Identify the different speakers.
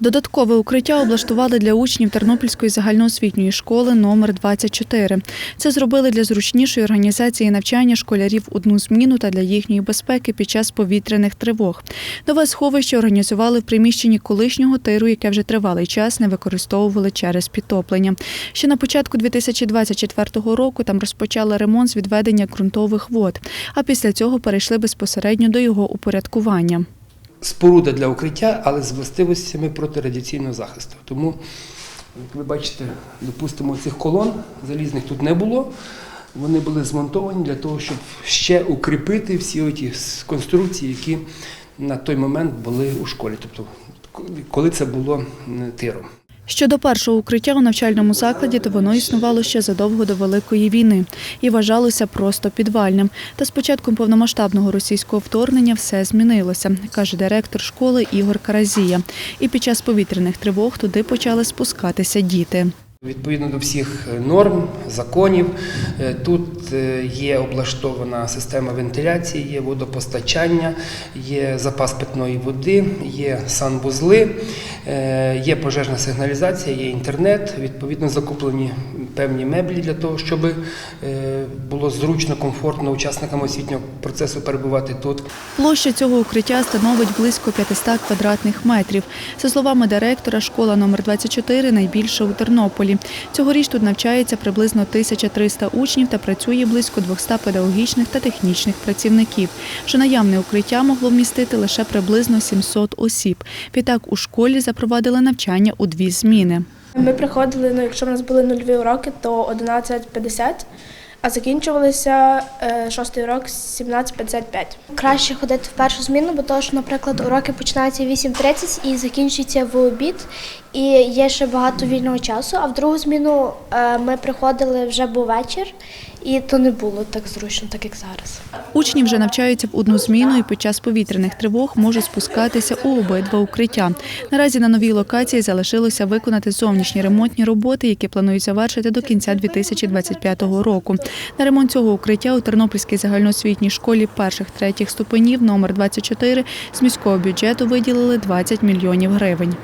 Speaker 1: Додаткове укриття облаштували для учнів Тернопільської загальноосвітньої школи номер 24. Це зробили для зручнішої організації навчання школярів одну зміну та для їхньої безпеки під час повітряних тривог. Нове сховище організували в приміщенні колишнього тиру, яке вже тривалий час не використовували через підтоплення. Ще на початку 2024 року там розпочали ремонт з відведення ґрунтових вод, а після цього перейшли безпосередньо до його упорядкування.
Speaker 2: Споруда для укриття, але з властивостями протирадіаційного захисту. Тому, як ви бачите, допустимо, цих колон залізних тут не було. Вони були змонтовані для того, щоб ще укріпити всі ті конструкції, які на той момент були у школі, тобто коли це було тиром.
Speaker 1: Щодо першого укриття у навчальному закладі, то воно існувало ще задовго до Великої війни і вважалося просто підвальним. Та з початком повномасштабного російського вторгнення все змінилося, каже директор школи Ігор Каразія. І під час повітряних тривог туди почали спускатися діти.
Speaker 2: Відповідно до всіх норм, законів, е, тут е, є облаштована система вентиляції, є водопостачання, є запас питної води, є санвузли, е, є пожежна сигналізація, є інтернет. Відповідно, закуплені певні меблі для того, щоб е, було зручно, комфортно учасникам освітнього процесу перебувати тут.
Speaker 1: Площа цього укриття становить близько 500 квадратних метрів. За словами директора, школа номер 24 найбільша у Тернополі. Цьогоріч тут навчається приблизно 1300 учнів та працює близько 200 педагогічних та технічних працівників. Вже наявне укриття могло вмістити лише приблизно 700 осіб. Відтак у школі запровадили навчання у дві зміни.
Speaker 3: Ми приходили, ну якщо в нас були нульові уроки, то 11.50, а закінчувалися е, шостий урок 17.55.
Speaker 4: Краще ходити в першу зміну, бо то, що, наприклад, уроки починаються в 8.30 і закінчуються в обід, і є ще багато вільного часу. А в другу зміну е, ми приходили вже був вечір, і то не було так зручно, так як зараз.
Speaker 1: Учні вже навчаються в одну зміну і під час повітряних тривог можуть спускатися у обидва укриття. Наразі на новій локації залишилося виконати зовнішні ремонтні роботи, які планують завершити до кінця 2025 року. На ремонт цього укриття у Тернопільській загальноосвітній школі перших-третіх ступенів номер 24 з міського бюджету виділили 20 мільйонів гривень.